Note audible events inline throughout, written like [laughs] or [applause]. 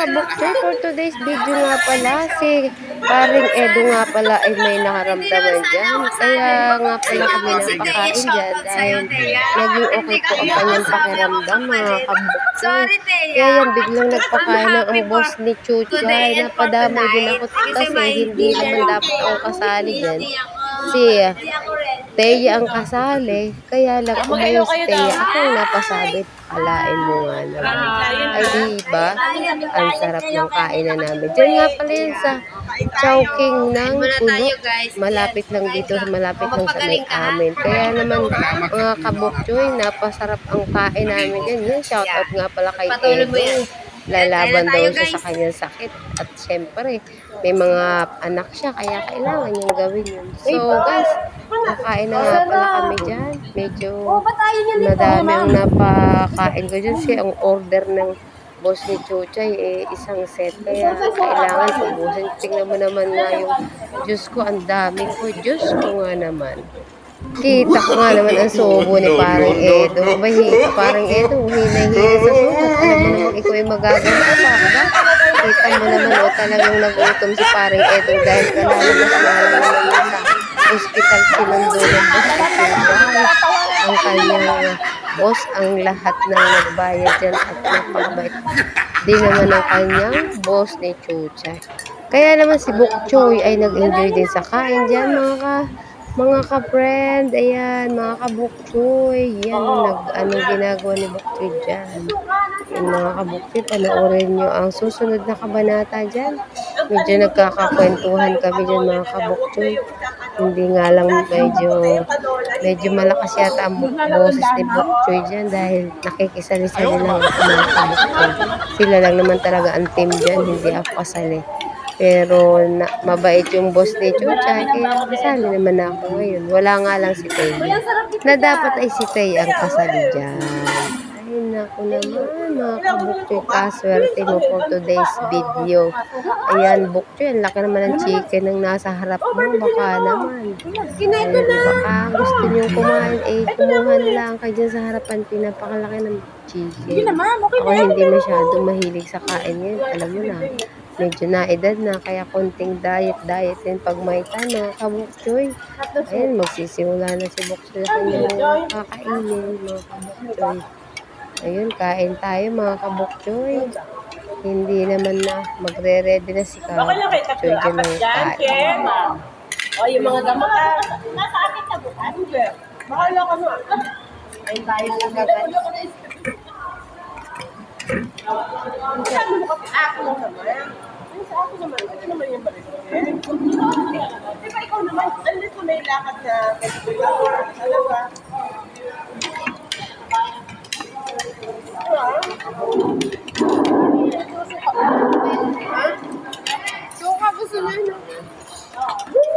kabukchoy, for today's video nga pala, si paring Edo nga pala ay may nakaramdaman dyan. Kaya nga pala kami napakain dyan dahil naging okay po ang kanyang pakiramdam mga Teya. Kaya yan biglang nagpakain ng ang boss ni Chuchay. Napadamay din ako kasi hindi naman dapat ako kasali dyan. Si Teya ang kasali, kaya lang umayos Teya. Ako ang napasabit. Kalain mo nga naman. Ay di ba? Ang sarap ng kainan namin. Diyan nga pala yun sa Chowking ng Puno. Malapit lang dito, malapit lang sa may amin. Kaya naman mga kabukchoy, napasarap ang kain namin yan. Yun, shout out nga pala kay. Edo. Lalaban daw siya sa kanyang sakit. At syempre, may mga anak siya, kaya kailangan niyang gawin yun. So guys, nakain na nga pala kami dyan. Medyo madami ang napakain ko dyan. Kasi ang order ng boss ni Chuchay, eh, isang set. Kaya kailangan ubusin. Tingnan mo naman nga yung Diyos ko, ang dami ko. Diyos ko nga naman. Kita ko nga naman ang [laughs] subo ni parang Edo. Bahi, parang Edo, hinay-hinay sa subo. Alam mo naman, ikaw ay magaganda pa. Ba? Kita mo naman, o talagang nagutom si parang Edo dahil kalalamas na alam mo naman sa hospital sinundo ng Chuchay. Ang kanyang boss, ang lahat ng nagbayad dyan at napakabait. Di naman ang kanyang boss ni Chuchay. Kaya naman si Bok Choy ay nag-enjoy din sa kain dyan mga ka mga ka-friend, ayan, mga kabukchoy, yan, nag, ano ginagawa ni Bukchoy dyan. Yung mga kabukchoy, panoorin nyo ang susunod na kabanata dyan. Medyo nagkakakwentuhan kami dyan, mga kabukchoy. Hindi nga lang medyo, medyo malakas yata ang boses ni Bukchoy dyan dahil nakikisali-sali lang ako mga kabukchoy. Sila lang naman talaga ang team dyan, hindi ako kasali. Pero na, mabait yung boss ni Chucha, kaya kasali naman ako ngayon. Wala nga lang si Tay. Na dapat ay si Tay ang kasali dyan. Ay naku naman, mga kabukchoy, kaswerte mo for today's video. Ayan, bukchoy, ang laki naman ng chicken ang nasa harap mo. Baka naman. Ay, baka gusto nyo kumain, eh, kumuha na lang kayo dyan sa harapan. Pinapakalaki ng chicken. Ako hindi masyadong mahilig sa kain yan. Alam mo na, medyo naedad na, kaya konting diet-diet din pag may tana, kabukchoy. Ayun, magsisimula na si Bukchoy sa kanyang kakainin, mga kabukchoy. Ayun, kain tayo mga kabukchoy. Hindi naman na, magre-ready na si kabukchoy tatlo, dyan ng dyan, kain. O, yung mga gamot ah. Nasa akin na bukan? Hindi. Bahala ka na. Ayun tayo lang gagawin. Sabi mo ako naman. Sa ako naman. Ito naman yung balik. Di ba ikaw naman, mo na yung lakad na festival or alam ba? Suka gusto na yun.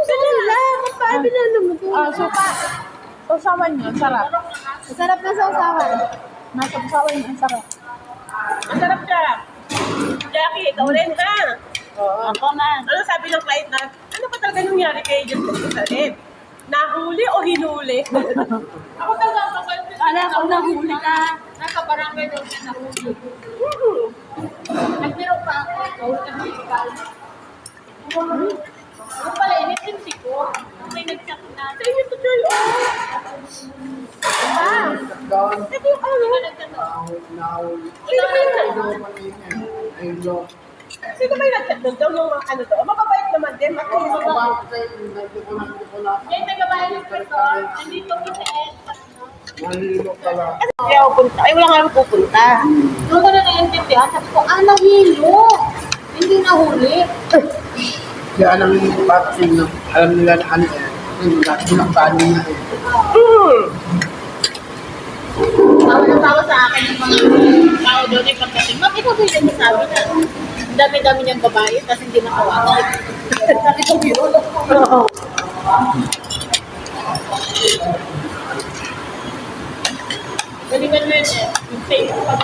Sige lang, paano na naman to? Ah, suka. Sausawan nyo, sarap. Masarap na sa usawan. Nasa sausawan ang sarap. Masarap siya. Jackie, ikaw rin ha. Ako na. Ano sabi ng client na, ano pa talaga nangyari kay Jun Salit? Nahuli o hinuli? [laughs] Ako talaga kapag Kala ko nahuli ka. Nasa barangay daw siya nahuli. Nagpiro pa ako. Ikaw nahuli ka. Ano pala, initindi ko. May nag-chat na. Sa inyo to, Joy. Ah. Ito yung ano. Sino ba yung Sino ba yung nag-chat doon? Daw yung mga ano to? Mababait naman din. Makinis Yan, nagabayan ng person. Andito kita eh. Kaya ako punta. Ay, wala nga ako pupunta. Doon ko na naiintindihan. Sabi ko, ah, nahilo. Hindi nahuli. Kaya alam yung boxing na alam nila na ano eh. Yung lahat binaktaan nila eh. Hmm. Tawa na tawa sa akin yung mga tao doon yung pagdating. Ma'am, ikaw ba yung nagsasabi na? Dami-dami niyang babae, tapos hindi nakawawa. Sabi ko, biro. Oo. Galingan mo yun eh. Yung face kanila.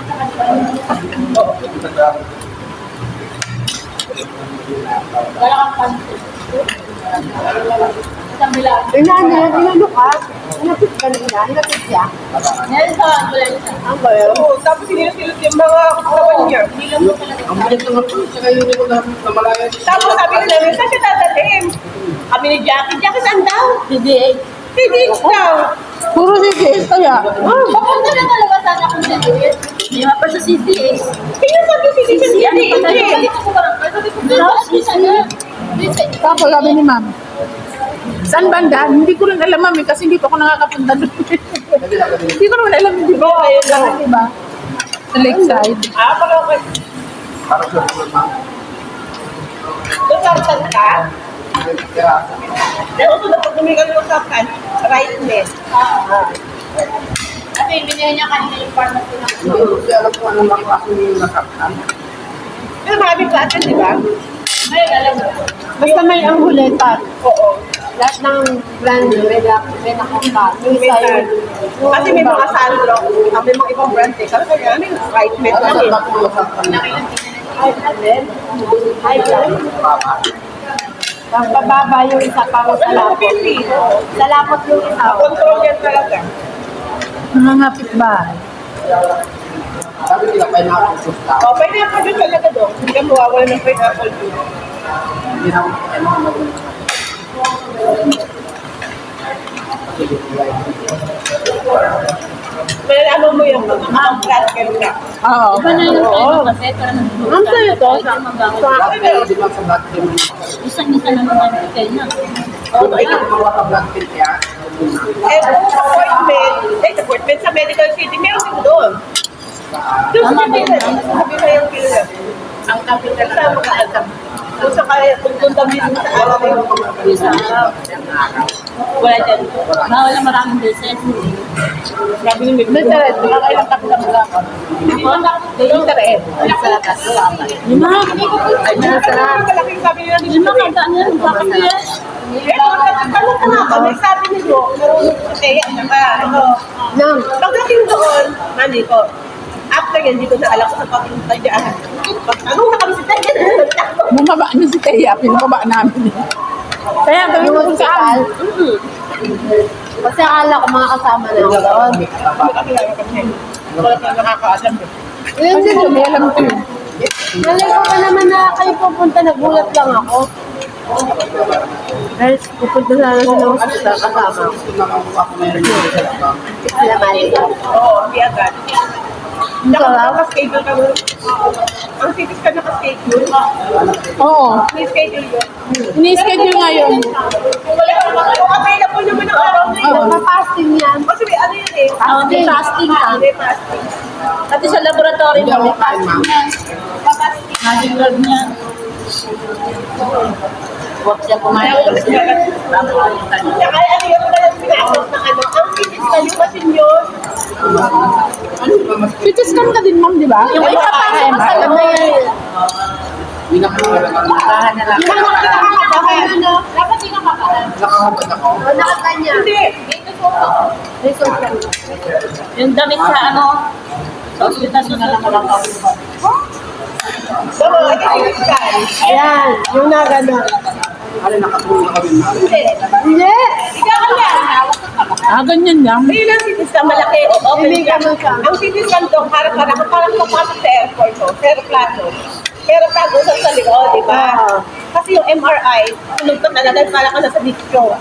Wala kang pansin. Inano, inano ka? Inapit ka nila, inapit siya. Yan sa ambulansya. Ang bayo. Oo, tapos sinisilot yung mga katawan niya. Ang bilis ng hapon, saka yun yung na na malaya. Tapos sabi ko namin, saan siya dadating? Kami ni Jackie, Jackie saan daw? Si Dix daw. Puro Jess kaya. Papunta na talaga sana kung CDS. Hindi pa sa CDS. Tingnan sabi si Dix, Si ano hindi, pa tayo? hindi. Sabi ko parang, sabi ko, "Tapos, bisa na." Bisa. Tapos sabi ni ma'am, saan banda? Hindi ko rin alam ma'am eh, kasi hindi pa ako nakakapunta doon. [laughs] hindi ko naman alam, hindi ba? Ayun lang, di ba? Sa lakeside. Ah, parang okay. Para sa mga Doon sa saan ka? kaya Dahil ito na pag tumigal yung usapan, rightness. Ate, binigyan niya kanina yung pharmacy na. hindi ko siya alam kung anong mga klase yung nasaktan. Pero maraming klase, di ba? Ngayon, alam mo. Basta may ang huleta. Oo. Lahat ng brand may na may nakaka. May sa'yo. sal- Kasi may mga sandrock, ah, may mga ibang brand eh. Kasi kaya may rightness Ano lang sa eh. ba't yung nasaktan? High blood. Bababa yung isa pa ko sa ko lapot. pipi? Sa lapot yung isa. Control yan talaga. Nangangapit bahay. Sabi nila, pineapple juice daw. Oh, pineapple juice talaga doon. Hindi ka mawawala ng pineapple juice. Hindi na ako May ano mo yung mga flat care ka. Oo. Iba na yung ano kasi, parang Ang sa'yo to? Sa. Pero di ba sa blood cream? Isang-isa naman ang hotel na. Kung ay mga ka-blood cream kaya, Eh, sa appointment, eh, sa appointment sa medical city, meron din doon. Doon sa yung killer. Ang capital sa mga alam. Kung sa kaya, kung doon kami sa araw na yun. Isa. Wala dyan. Bawal na maraming beses. Sabi ni Miguel, Nakakailang kami lang lang. yung tareet. Lima. Ay, masarap. Malaking sabi nila ni Lima ka yan. Bakit yan? Eh, tanong ka nga kami, sabi ni Jo, marunong ko siya, saka, ano, Nang. Pagdating doon, nandi ko. After yan, dito na alam ko sa papunta dyan. Pagtanong na kami tayo, nagtakbo. Bumaba na si Teya, pinababa namin. Kaya kami saan. hospital. Kasi akala ko mga kasama na ako doon. Wala pa nakakaalam. Yun Kasi din. may alam ko yun. Malay ko pa naman na kayo pupunta, nagulat lang ako. Dahil pupunta sana sa hospital kasama ko. Sila mali. Oo, hindi agad. Naka-schedule kami. Ang cities ka naka-schedule. Oo. May schedule yun. Ini-schedule nga yun. Kung wala ka naman, kung available naman ang araw na yun. Oo. Papasting yan. Kasi may ano yun eh. May fasting ka. May fasting. Pati sa laboratory mo, may fasting yan. Naging log niya. Huwag siya kumain. Saka ano yun, pinasok ng ano. Ang cities ka, yung machine yun. CT scan ka din ma'am, di ba? Yung ipapasok ko sa loob. pinakakalaga na mo naman nakakatahan. Dapat di nakakahan. nakakabad ako. Nakakanya. Hindi. Result lang. Yung damit sa ano, sa ospital na lang ako. Ito yung. Ayan, yung nagano. Ano nakatulong na kami. Hindi. Hindi! Ikaw ka lang. Ah, ganyan lang. Ang Scan, malaki. Open siya. ganun siya. Ang CT scan doon, parang parang parang papasok sa airport, oh, pero plano. Pero tago sa sa likod, di ba? Oo. Kasi yung MRI, tulog ka talaga, parang ka nasa disco.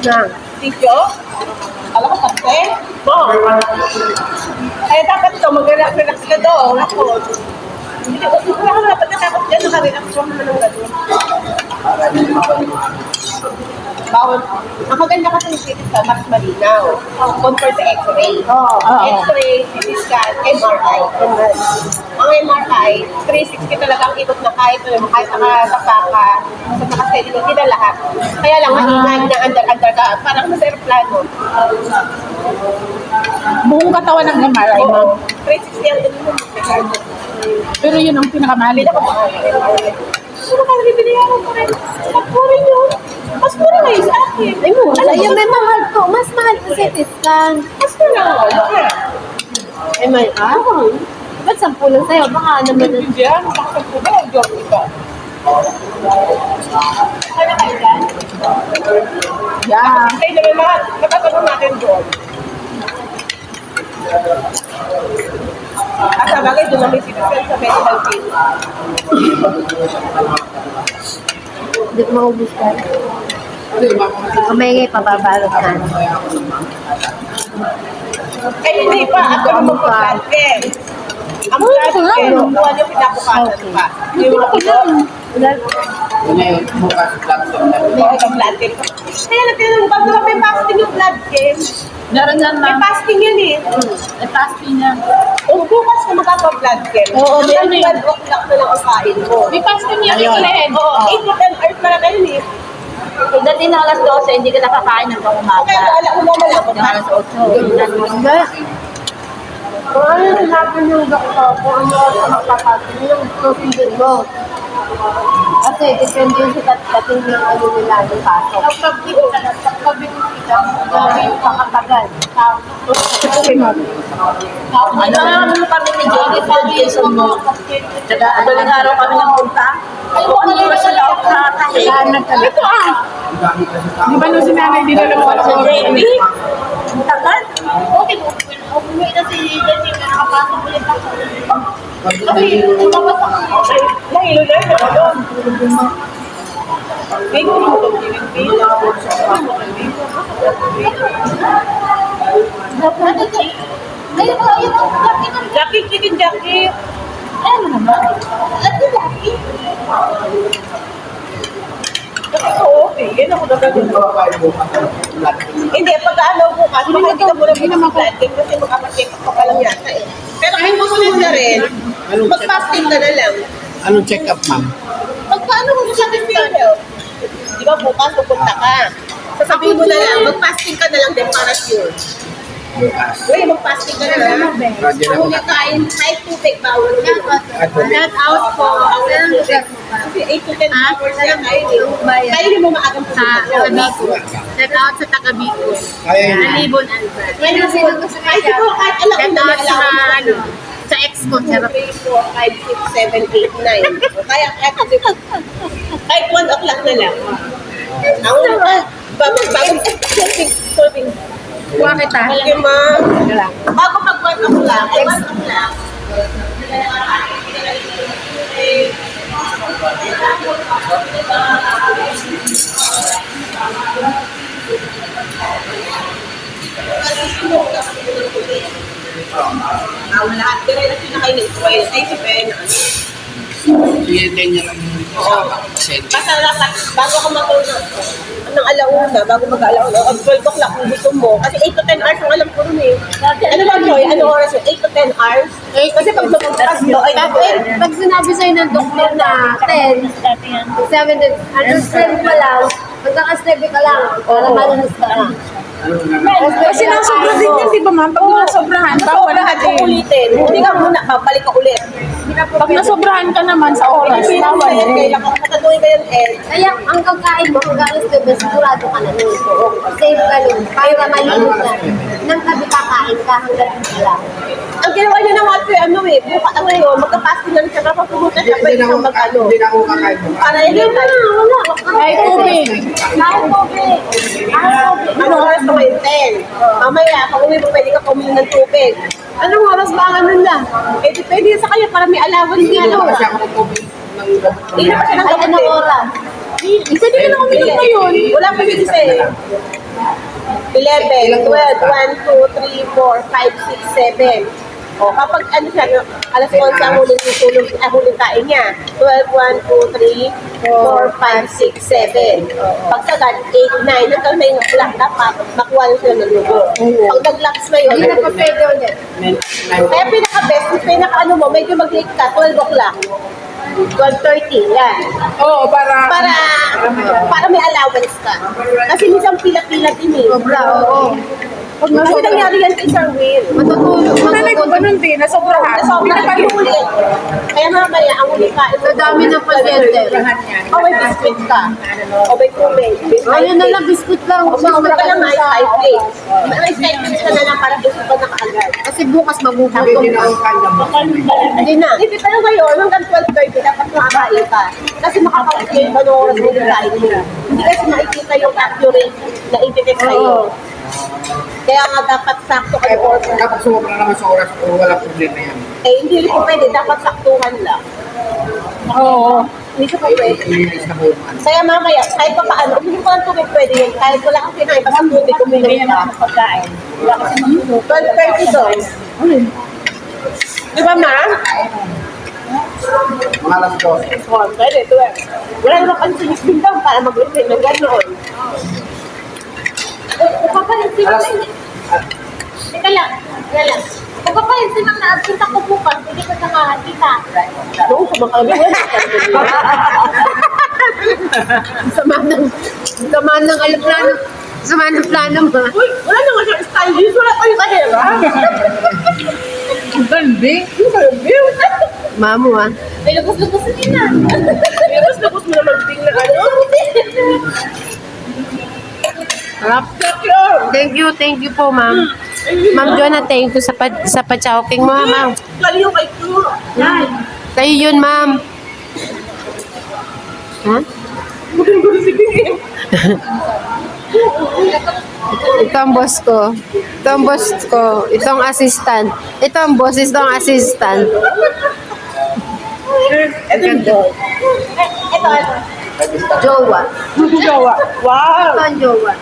Nang. Disco? Alam ko, pati? Oo. Kaya dapat ito, mag-relax ka doon. Ako. Hindi ko, wala ka dapat natakot dyan, nakarelax ka naman ng gano'n. Bawal. Ang maganda kasi yung CT scan, mas malinaw. Compare sa X-ray. Oo. Oo. X-ray, CT scan, MRI. Ang MRI, 360 talaga ang ikot na kahit ano, kahit nakatapa ka, sa nakasteady mo, hindi na lahat. Kaya lang, maingay na under-under ka, parang nasa aeroplano. Buong katawan ng MRI ma'am. Oo, 360 ang mo. Pero yun ang pinakamahal. Ano ka bibilihan mo rin? Mas mura yun. Mas mura ngayon sa akin. Ay mo, ayun may mahal to. Mas mahal to CT scan. Mas mura nga. Ay may, ah? Ba't sampu lang sa'yo? Baka naman. Hindi yan, bakit ko ba? Joke ito. Kaya Yeah. Ay, naman mga, matatanong natin doon. At sa bagay, doon namin sinusel sa medical field. Hindi ko maubos ka. Kumengay, pababalot ka. Ay, hindi pa. Ako blood care. Ang blood care, kuha niyo pinabukasan pa. Yung mga blood Ano yung bukas platform na Oo, blood care. Kaya natin, bago ba may fasting yung blood care? Meron yan, May ma'am. fasting yan eh. May fasting yan. O bukas ka magkaka-blood care. Oo, Hanggang meron eh. 12 o'clock na lang ang kain mo. May fasting yan, Ikaleen. Oo, 8 to 10 hours na lang kayo eh. Pagdating ng alas 12, hindi ka nakakain ng pang umaga. Kaya wala ko naman ako. Hanggang alas 8. Kung ano yung sinabi ng doktor, kung ano ang yun yung susundin mo. Kasi depende yun sa dating ng ano nila ng pasok. Kapag di ka na, kapag di ka na, Gawin kakatagal. Ano naman kami ni Jenny, foundation mo. Tsaka madaling araw kami nagpunta. Ay, mo kami na sa loob na tahi. Ito ah. Di ba nung sinanay din alam mo Sa Jenny? Ang tagal. Okay, umuwi na si Jenny, nakapasok ulit ako. Kasi, lumabas ako. Nahilo na yun. yun. May ko. Ayun, ayun, ayun. Jackie, chicken Jackie. Ano naman? Ano laki? Oo, okay. Yan ako gagawin. Hindi, pag ano bukas, makikita mo na blood game kasi makapag-check up ka lang yata eh. Pero kahit gusto mo na rin, mag-fasting ka na lang. Anong check-up, ma'am? Magpaano mo sa health? Di ba bukas pupunta ka? Sasabihin mo na lang, mag-fasting ka na lang din para sure. Bukas. Uy, mag-fasting ka na lang. Radyo na Kung ako. nakain, kahit tubig, bawal mo. At tubig. Not out po. Kasi 8 to 10 hours na kayo. Kayo yung mga maagang pupunta. Set out sa taga Bicol. Kaya yun. Nalibon Albert. Kaya nung sino gusto kahit ito, kahit alam ko Set na out sa alam ano, sa ex ko, sarap. 3, 4, 5, 6, 7, 8, 9. Kaya kahit, kahit 1 o'clock na lang. Ang bago, bago, serving, serving. Kuha kita. Okay, ma. Bago mag 1 o'clock, ay 1 o'clock. Bawal lahat. Pero yung pinakain ng oil, ay si Ben. Sinintay niya lang yung sa pasyente. Basta dapat, bago ka matulog, ng alauna, bago mag-alauna, o 12 o'clock kung gusto mo. Kasi 8 to 10 hours ang alam ko rin eh. Ano ba, Joy? Ano oras yun? 8 to 10 hours? Kasi pag lumagpas mo, ay Tapos, pag sinabi sa'yo ng doktor na 10, 7, ano, 10 pa lang, hanggang ka ka lang, para malunos ka na. Kasi nasobra din yan, di ba ma'am? Pag nasobrahan, bawal Sobrahan ka kung din. ulitin. Hindi ka muna, babalik ka ulit. Pag nasobrahan ka naman sa oras, Kaya din. kailangan kataduin ka yan, eh. Kaya ang kakain mo, hanggang alas 9, sigurado ka na nun. Safe ka nun. Para malinis na. Nang gabi kakain ka hanggang ka lang. Ang ginawa niya ng Walter, ano eh, buka ang ngayon, magka-fasting na rin siya, kapag pumunta siya, pwede na ako siyang mag-ano. hindi na ako kakain. Para yun yung Wala, wala. Ay, tubig. Kahit tubig. Kahit tubig. Ano oras na ngayon? 10. Mamaya, pag uwi mo, pwede ka pumili ng tubig. Anong oras ba ang ano na? Eh, depende sa kanya para may allowance niya. Ano? kasi ako ng tubig Hindi na kasi ng Ay, anong kapatid. oras? Pwede ka na uminom ngayon. Wala pa yung isa eh. 11, 12, 1, 2, 3, 4, 5, 6, 7. O, kapag ano siya, no, alas 11 ang huling tulog, ang huling kain niya. 12, 1, 2, 3, 4, 5, 6, 7. Pag sagad, 8, 9, hanggang 9 o'clock dapat makuha na sila ng lugo. Pag nag-lax na yun, Hindi na pwede ulit. kaya pinaka-best, pinaka-ano mo, medyo mag-late ka, 12 o'clock. 12.30, yan. Oo, para... Para, para may allowance ka. Kasi minsan pila-pila din eh. Sobra, oo. Kasi nangyari yan kay Sir Will. Matutulog. Nanay ko ganun din, nasobrahan. Sobrang pinahuli. Kaya mamaya, ang huli ka, Sa dami ng pasyente. o may biscuit ka, o may tubig. Ayun na lang, biskuit lang. O sobra ka lang may five plates. May five plates ka na lang para gusto ka nakaagad. Kasi bukas magugutom ka. Hindi na. Hindi pero ngayon, hanggang 12.30 dapat makakain ka. Kasi makakain kayo ba ng oras mo kain mo. Hindi kasi makikita yung accurate na ibigay sa'yo. Kaya nga dapat sakto Eh, kayo order. kapag sumobra naman sa oras ko, wala problema yan. Eh, hindi rin pwede. Dapat saktuhan lang. Oo. Hindi siya pwede. Ilinis na ko yung ano. Kaya mamaya, kahit pa paano, uminom ka ng tubig, pwede yun. Kahit wala kang kinain, basta tubig, uminom ka. pagkain. 12.30 doon. Di ba, ma? Mga alas 12. Oh, pwede, 12. Wala naman pang sinisbindang para mag-retain ng gano'n. Kung papalinsin Alas, Teka lang, teka lang. Kung papalinsin ang na-absent ako bukas, hindi ko samahan kita. Oo, kumakami. Sama ng, sama ng alaplano. Sama ng plano mo. Uy, wala naman siyang stylist. Wala pa yung kahera. Ang ganding. Mamu ah. May lubos-lubos na din ah. May lubos-lubos mo naman din na ano. Sarap. Thank you, thank you po, ma'am. Ma'am Jonah, thank you sa, pa, sa pa-chowking mo, ma'am. Kaliyo kay Turo. Kayo yun, ma'am. Ha? [laughs] Ito ang boss ko. Ito ang boss ko. Ito ang assistant. Ito ang boss. Ito ang assistant. Ito yung Ito, ito. Jowa. Jowa. Wow. Ito ang jowa.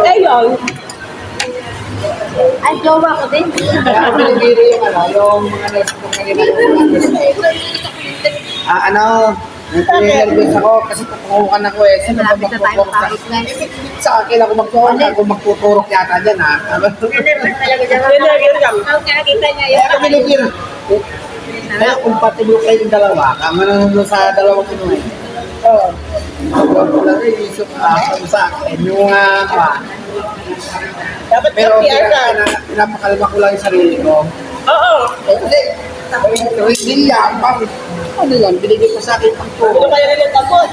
Ayun. Ay, jowa ko din. Kaya ako pinibiro yung ano, yung mga nurse ko Ah, ano, nagpininervous ako kasi tuturukan ako eh. Sino ba na magtuturok sa guys. Sa akin ako magtuturok, ako magtuturok yata dyan ha. Talaga dyan. Kaya kita niya Kaya kami nabiro. Kaya compatible kayong dalawa, kama nanonood sa dalawang ano eh. Oo. Ang lang eh, isip ako sa akin, yung ah, pa. Dapat Pero PR ka. pina- pinapakalma ko lang yung sarili ko. Oo. Eh, kasi, hindi yan, bakit? Ano yan, binigay ko sa akin pang Ano turo. kaya nila tapos?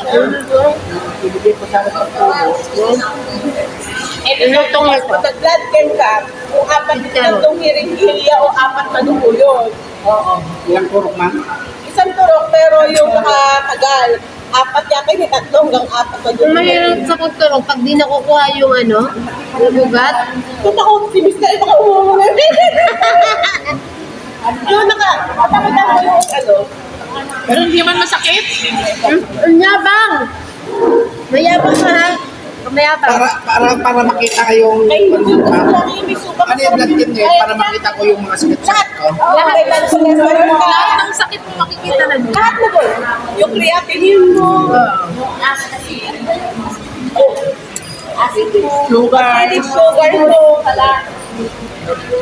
Binigay ko sa akin pang turo. Eh, Inutong ito. Pag blood can ka, kung apat na itong hiring-hilya o apat na dugo yun. Oo. Ilang turok man? Isang turok pero yung nakatagal. Apat yata yung tatlo hanggang apat na. Kung mahirap sa pagturong, pag di nakukuha yung ano, yung bugat, Kung ako si Mr. Ito ka umuungan. Yung naka, katamad mo yung ano. Pero hindi man masakit. ang yabang! Mayabang ka ha? Mayabang. Para, para, para makita Ay, ano yung suka. Ano yung blood thin eh, para makita ko yung mga sakit-sakit ko. Lahat blood cholesterol ka. Lahat ng sakit mo makikita na doon. Lahat mo doon. Yung creatinine mo. Yung acid. Acid mo. Sugar. Acidic sugar mo.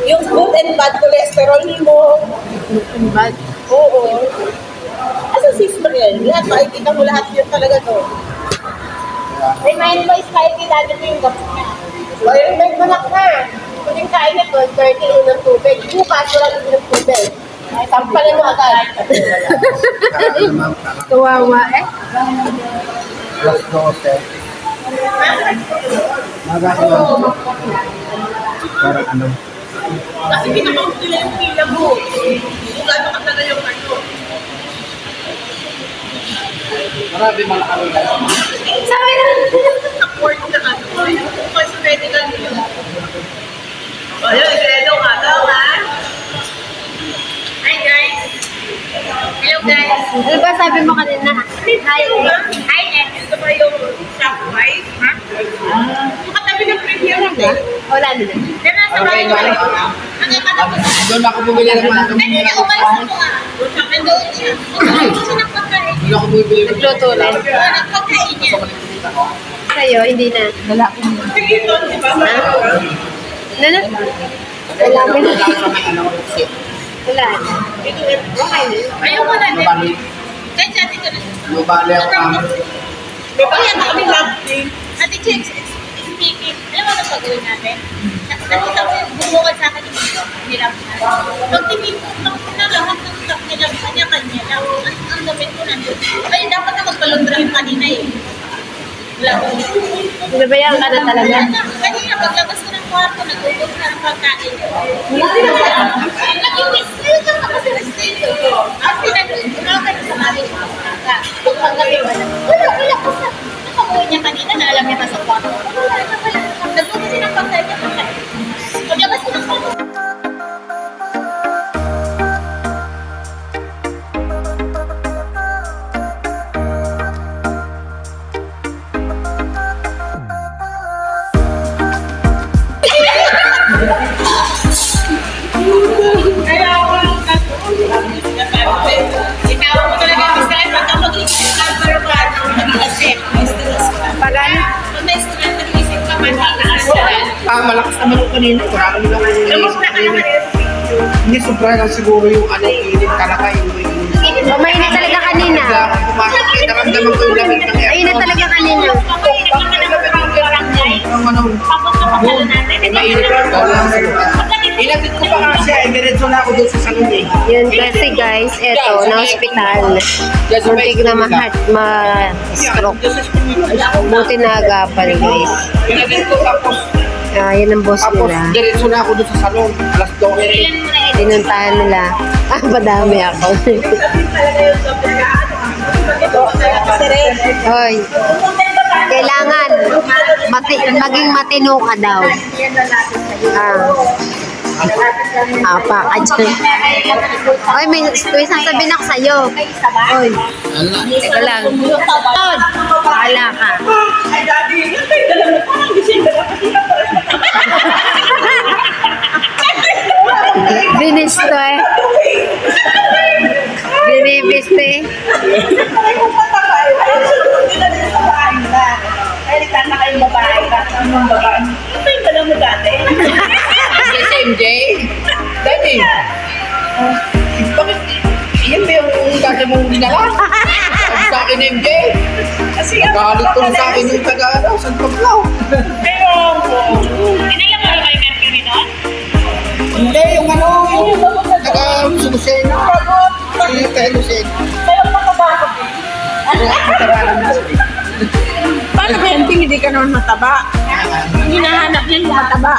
Yung good and bad cholesterol mo. Bad. Oo. Asa sis mo yan? Lahat makikita mo lahat yun talaga to. Remind mo kahit ilagay mo yung gamot niya. O, remind mo na ka. Kung yung kain na to, 30 ng tubig. Bukas, wala nang ng tubig. Ay, sampalan mo agad. [laughs] Kawawa eh. plus 12. Magagawa. Para ano? Kasi pinakaunt nila yung pila mo. Kung gaano ka talaga yung ano. Marami mga nakakita. Sabi na, support na ano. Kasi medical nila. O, yun, igredo ka daw, ha? Hi, guys. Hello, guys. Ano ba sabi mo kanina? Hi. Hi, Ed. Ito ba yung Shopwise, ha? Yung katabi ng premier natin. Wala na din. Yan nasa bahay ko. Ang ikatapos. Doon ako bumili ng mga Kanina, umalis ako nga. Nandoon siya. [clears throat] Umalis siya Doon ako bumili ng Nagluto ulit. Sa'yo, hindi na. Doon, di ba? Ano na? Wala na. Wala na. Okay na. Ayaw ko na din. Bali, Kahit sa atin ka na. bali ako May pagkaya na kami love team. Ate Chicks, Alam mo anong pag-uwi natin? Nakita ko yung bumukod sa akin yung hirap na. Pag tinipot lang ko na lahat ng stock nila, kanya-kanya lang. Ang, ang damit ko nandun. Ay, dapat na magpalundra yung kanina eh. Wala ko. Nabayan ka na talaga. Kanina, paglabas ko ng kwarto, nag-ubos na ng pagkain. Nag-iwis na yun lang ako sa restaurant ko. Ang pinag-uwi ko na sa mami ko. Kung paggabi wala. Wala, wala ko sa. Nakabuhay niya kanina na alam niya nasa kwarto. Wala, wala. Mag-isip. Pag may stress, mag-isip ka man. Ah, malakas naman yung kanina. Wala kami lang Lumos na ka naman Hindi, sobra lang siguro yung ano, init kalakay. Yung. Oh, mainit talaga kanina. Eh, naramdaman ko yung lamig ng aircon. Mainit talaga kanina. Pakainit ka na naman ng barangay. Ang ano, Tapos kapagkala natin. eh, mainit ka. Inatid ko pa nga siya, eh, diretso na ako doon sa salon eh. Yun kasi guys, eto, na hospital. Muntik na ma-heart, ma-stroke. Buti na agapan guys. Inatid ko tapos, Ah, yan ang boss tapos nila. diretso na ako doon sa salon. Alas 12. Ilan mo na edit? Pinuntahan nila. [laughs] Ah, padami ako. Hoy, kailangan mati maging matino ka daw. Ah. Apa ka dyan. Hoy, may, may sasabihin ako sa'yo. Hoy, teka lang. Tod, bahala ka. Binis to eh. Binibis to eh. Yes, [laughs] MJ. Daddy. Bakit? Yan ba yung dati mong dinala? Sabi sa akin, MJ. Nagalit ko sa akin yung taga, ano, San Pablo. Dinala mo na kay Mercury doon? Hindi, yung ano, yung taga Lucena. Yung taga Lucena. Paano ba yung hindi ka naman mataba? Ang hinahanap niya yung mataba.